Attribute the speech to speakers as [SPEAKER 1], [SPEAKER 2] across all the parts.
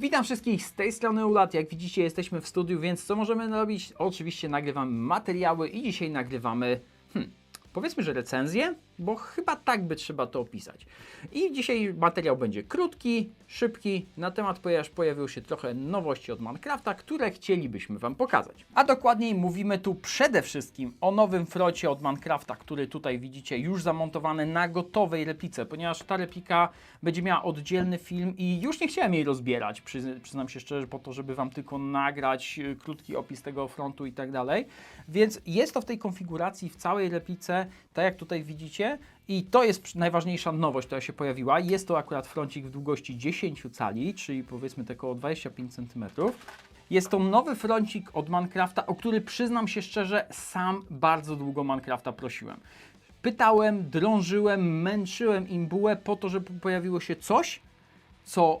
[SPEAKER 1] Witam wszystkich z tej strony Ulat. Jak widzicie, jesteśmy w studiu, więc co możemy robić? Oczywiście nagrywamy materiały i dzisiaj nagrywamy, hmm, powiedzmy, że recenzję, bo chyba tak by trzeba to opisać. I dzisiaj materiał będzie krótki, szybki, na temat, ponieważ pojawiło się trochę nowości od Minecrafta, które chcielibyśmy Wam pokazać. A dokładniej mówimy tu przede wszystkim o nowym frocie od Minecrafta, który tutaj widzicie już zamontowany na gotowej replice, ponieważ ta replika będzie miała oddzielny film i już nie chciałem jej rozbierać, przyz- przyznam się szczerze, po to, żeby Wam tylko nagrać y, krótki opis tego frontu i tak dalej. Więc jest to w tej konfiguracji w całej replice, tak jak tutaj widzicie. I to jest najważniejsza nowość, która się pojawiła. Jest to akurat froncik w długości 10 cali, czyli powiedzmy te około 25 cm. Jest to nowy froncik od Minecrafta, o który przyznam się szczerze, sam bardzo długo Minecrafta prosiłem. Pytałem, drążyłem, męczyłem im bułę po to, żeby pojawiło się coś, co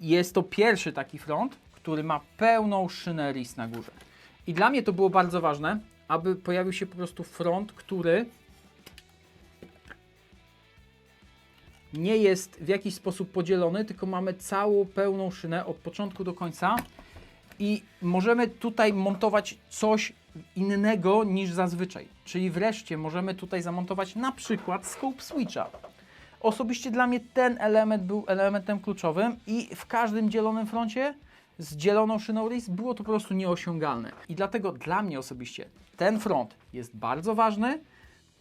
[SPEAKER 1] jest to pierwszy taki front, który ma pełną szynę RIS na górze. I dla mnie to było bardzo ważne, aby pojawił się po prostu front, który nie jest w jakiś sposób podzielony, tylko mamy całą pełną szynę od początku do końca i możemy tutaj montować coś innego niż zazwyczaj. Czyli wreszcie możemy tutaj zamontować na przykład scope switcha. Osobiście dla mnie ten element był elementem kluczowym i w każdym dzielonym froncie z dzieloną szyną RIS było to po prostu nieosiągalne. I dlatego dla mnie osobiście ten front jest bardzo ważny.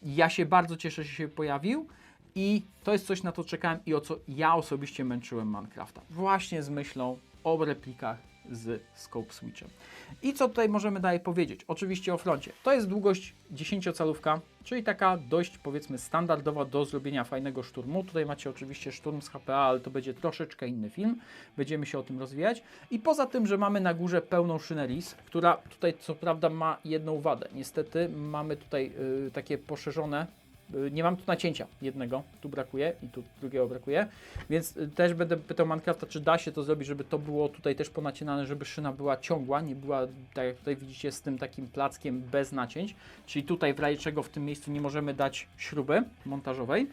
[SPEAKER 1] Ja się bardzo cieszę, że się pojawił. I to jest coś, na co czekałem i o co ja osobiście męczyłem Minecrafta. Właśnie z myślą o replikach z Scope Switchem. I co tutaj możemy dalej powiedzieć? Oczywiście o froncie. To jest długość 10-calówka, czyli taka dość powiedzmy standardowa do zrobienia fajnego szturmu. Tutaj macie oczywiście szturm z HPA, ale to będzie troszeczkę inny film. Będziemy się o tym rozwijać. I poza tym, że mamy na górze pełną szynę RIS, która tutaj co prawda ma jedną wadę. Niestety mamy tutaj y, takie poszerzone Nie mam tu nacięcia jednego, tu brakuje i tu drugiego brakuje, więc y, też będę pytał Minecrafta, czy da się to zrobić, żeby to było tutaj też ponacinane, żeby szyna była ciągła, nie była, tak jak tutaj widzicie, z tym takim plackiem bez nacięć, czyli tutaj w razie czego w tym miejscu nie możemy dać śruby montażowej,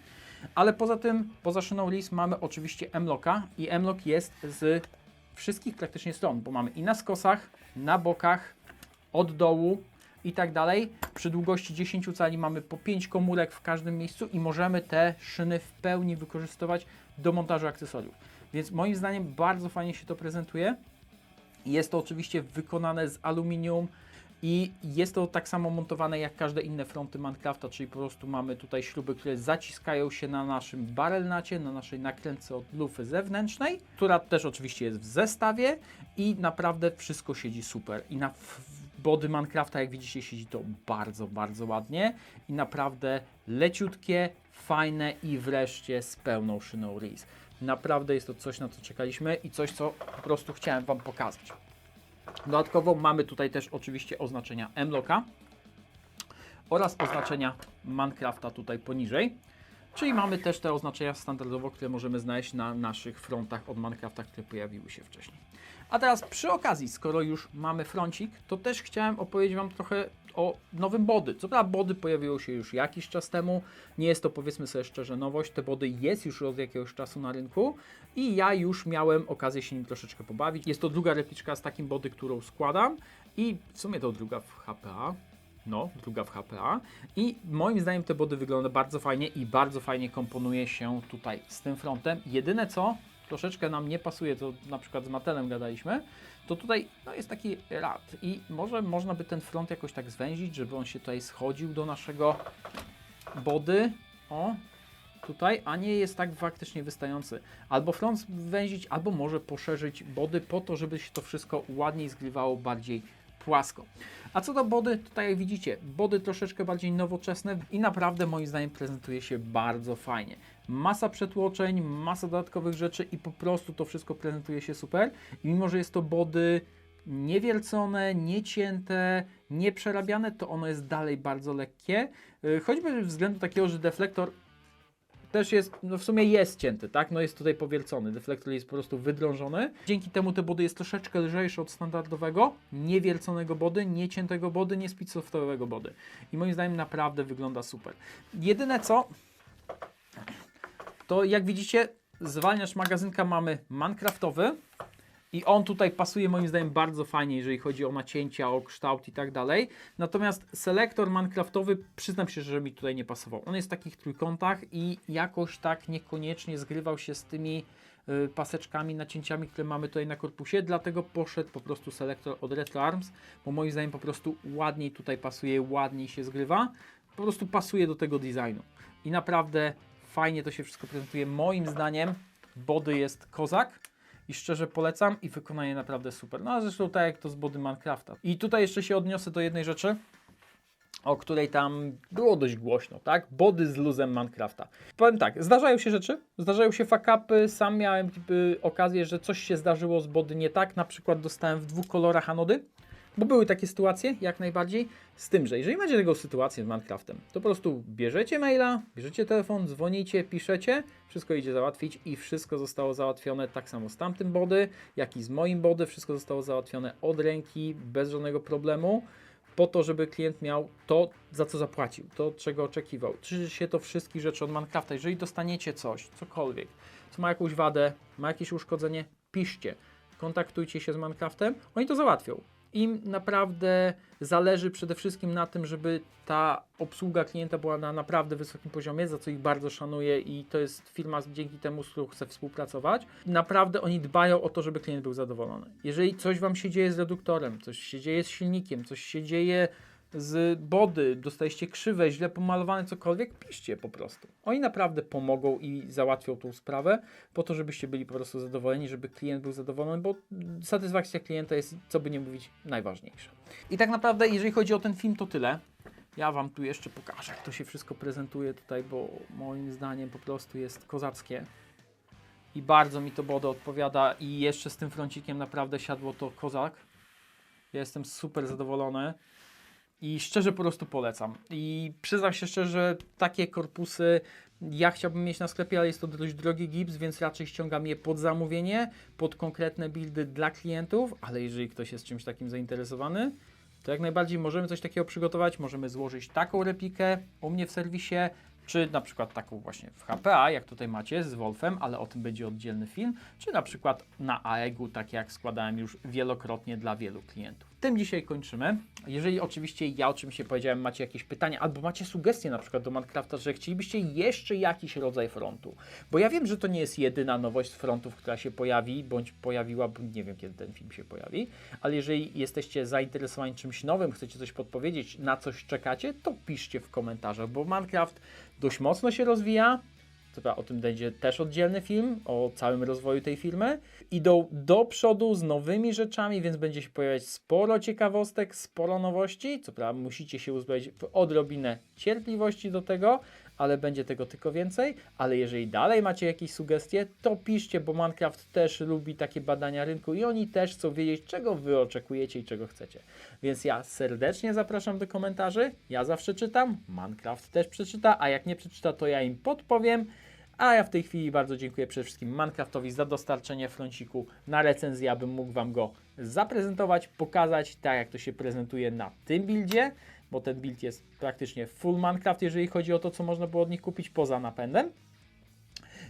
[SPEAKER 1] ale poza tym, poza szyną RIS mamy oczywiście M-Locka i M-Lock jest z wszystkich praktycznie stron, bo mamy i na skosach, na bokach, od dołu i tak dalej. Przy długości 10 cali mamy po 5 komórek w każdym miejscu i możemy te szyny w pełni wykorzystywać do montażu akcesoriów. Więc moim zdaniem bardzo fajnie się to prezentuje. Jest to oczywiście wykonane z aluminium i jest to tak samo montowane jak każde inne fronty Minecrafta, czyli po prostu mamy tutaj śruby, które zaciskają się na naszym barelnacie, na naszej nakrętce od lufy zewnętrznej, która też oczywiście jest w zestawie i naprawdę wszystko siedzi super. I na body Minecrafta, jak widzicie, siedzi to bardzo, bardzo ładnie i naprawdę leciutkie, fajne i wreszcie z pełną szyną RIS. Naprawdę jest to coś, na co czekaliśmy i coś, co po prostu chciałem Wam pokazać. Dodatkowo mamy tutaj też oczywiście oznaczenia M-Locka oraz oznaczenia Minecrafta tutaj poniżej. Czyli mamy też te oznaczenia standardowo, które możemy znaleźć na naszych frontach od Minecrafta, które pojawiły się wcześniej. A teraz przy okazji, skoro już mamy froncik, to też chciałem opowiedzieć Wam trochę o nowym body. Co prawda body pojawiło się już jakiś czas temu, nie jest to powiedzmy sobie szczerze nowość, te body jest już od jakiegoś czasu na rynku i ja już miałem okazję się nim troszeczkę pobawić. Jest to druga repliczka z takim body, którą składam i w sumie to druga w HPA. No, druga w HPA. I moim zdaniem te body wyglądają bardzo fajnie i bardzo fajnie komponuje się tutaj z tym frontem. Jedyne co troszeczkę nam nie pasuje, to na przykład z Matelem gadaliśmy, to tutaj no, jest taki rad i może można by ten front jakoś tak zwęzić, żeby on się tutaj schodził do naszego body. O, tutaj, a nie jest tak faktycznie wystający. Albo front węzić, albo może poszerzyć body po to, żeby się to wszystko ładniej zgrywało bardziej płasko. A co do body, to tak jak widzicie, body troszeczkę bardziej nowoczesne i naprawdę moim zdaniem prezentuje się bardzo fajnie. Masa przetłoczeń, masa dodatkowych rzeczy i po prostu to wszystko prezentuje się super. I mimo, że jest to body niewiercone, niecięte, nieprzerabiane, to ono jest dalej bardzo lekkie. Yy, Choćby względu takiego, że deflektor też jest, no w sumie jest cięty, tak? No jest tutaj powiercony, deflektor jest po prostu wydrążony. Dzięki temu te body jest troszeczkę lżejsze od standardowego, niewierconego body, nieciętego body, nie speedsoftowego body. I moim zdaniem naprawdę wygląda super. Jedyne co, to jak widzicie, zwalniacz magazynka mamy Minecraftowy I on tutaj pasuje moim zdaniem bardzo fajnie, jeżeli chodzi o nacięcia, o kształt i tak dalej. Natomiast selektor Minecraftowy, przyznam się, że mi tutaj nie pasował. On jest w takich trójkątach i jakoś tak niekoniecznie zgrywał się z tymi y, paseczkami, nacięciami, które mamy tutaj na korpusie, dlatego poszedł po prostu selektor od RetroArms, bo moim zdaniem po prostu ładniej tutaj pasuje, ładniej się zgrywa, po prostu pasuje do tego designu. I naprawdę fajnie to się wszystko prezentuje. Moim zdaniem body jest kozak i szczerze polecam i wykonanie naprawdę super. No a zresztą tak jak to z body Minecrafta. I tutaj jeszcze się odniosę do jednej rzeczy, o której tam było dość głośno, tak? Body z luzem Minecrafta. Powiem tak, zdarzają się rzeczy, zdarzają się fakapy, sam miałem okazję, że coś się zdarzyło z body nie tak, na przykład dostałem w dwóch kolorach anody, bo były takie sytuacje, jak najbardziej, z tym, że jeżeli macie taką sytuację z Minecraftem, to po prostu bierzecie maila, bierzecie telefon, dzwonicie, piszecie, wszystko idzie załatwić i wszystko zostało załatwione tak samo z tamtym body, jak i z moim body, wszystko zostało załatwione od ręki, bez żadnego problemu, po to, żeby klient miał to, za co zapłacił, to, czego oczekiwał. Tyczy się to wszystkich rzeczy od Minecrafta. Jeżeli dostaniecie coś, cokolwiek, co ma jakąś wadę, ma jakieś uszkodzenie, piszcie, kontaktujcie się z Minecraftem, oni to załatwią im naprawdę zależy przede wszystkim na tym, żeby ta obsługa klienta była na naprawdę wysokim poziomie, za co ich bardzo szanuję i to jest firma dzięki temu, z którą chcę współpracować. Naprawdę oni dbają o to, żeby klient był zadowolony. Jeżeli coś Wam się dzieje z reduktorem, coś się dzieje z silnikiem, coś się dzieje z body, dostaliście krzywe, źle pomalowane, cokolwiek, piszcie po prostu. Oni naprawdę pomogą i załatwią tą sprawę po to, żebyście byli po prostu zadowoleni, żeby klient był zadowolony, bo satysfakcja klienta jest, co by nie mówić, najważniejsza. I tak naprawdę, jeżeli chodzi o ten film, to tyle. Ja Wam tu jeszcze pokażę, jak to się wszystko prezentuje tutaj, bo moim zdaniem po prostu jest kozackie. I bardzo mi to body odpowiada i jeszcze z tym froncikiem naprawdę siadło to kozak. Ja jestem super zadowolony. I szczerze po prostu polecam. I przyznam się szczerze, że takie korpusy ja chciałbym mieć na sklepie, ale jest to dość drogi gips, więc raczej ściągam je pod zamówienie, pod konkretne buildy dla klientów, ale jeżeli ktoś jest czymś takim zainteresowany, to jak najbardziej możemy coś takiego przygotować, możemy złożyć taką replikę u mnie w serwisie, czy na przykład taką właśnie w HPA, jak tutaj macie z Wolfem, ale o tym będzie oddzielny film, czy na przykład na AEG-u, tak jak składałem już wielokrotnie dla wielu klientów. Tym dzisiaj kończymy. Jeżeli oczywiście ja o czymś się powiedziałem, macie jakieś pytania, albo macie sugestie na przykład do Minecrafta, że chcielibyście jeszcze jakiś rodzaj frontu, bo ja wiem, że to nie jest jedyna nowość frontów, która się pojawi, bądź pojawiła, bo nie wiem kiedy ten film się pojawi, ale jeżeli jesteście zainteresowani czymś nowym, chcecie coś podpowiedzieć, na coś czekacie, to piszcie w komentarzach, bo Minecraft dość mocno się rozwija. Prawda, o tym będzie też oddzielny film, o całym rozwoju tej firmy. Idą do przodu z nowymi rzeczami, więc będzie się pojawiać sporo ciekawostek, sporo nowości. Co prawda, musicie się uzbroić w odrobinę cierpliwości do tego, ale będzie tego tylko więcej. Ale jeżeli dalej macie jakieś sugestie, to piszcie, bo Minecraft też lubi takie badania rynku i oni też chcą wiedzieć, czego wy oczekujecie i czego chcecie. Więc ja serdecznie zapraszam do komentarzy. Ja zawsze czytam, Minecraft też przeczyta, a jak nie przeczyta, to ja im podpowiem. A ja w tej chwili bardzo dziękuję przede wszystkim Minecraftowi za dostarczenie fronciku na recenzję, abym mógł Wam go zaprezentować, pokazać tak jak to się prezentuje na tym buildzie, bo ten build jest praktycznie full Minecraft, jeżeli chodzi o to, co można było od nich kupić poza napędem.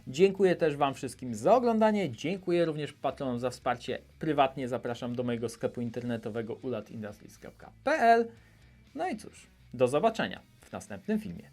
[SPEAKER 1] Dziękuję też Wam wszystkim za oglądanie. Dziękuję również patronom za wsparcie. Prywatnie zapraszam do mojego sklepu internetowego ulatindustries.pl. No i cóż, do zobaczenia w następnym filmie.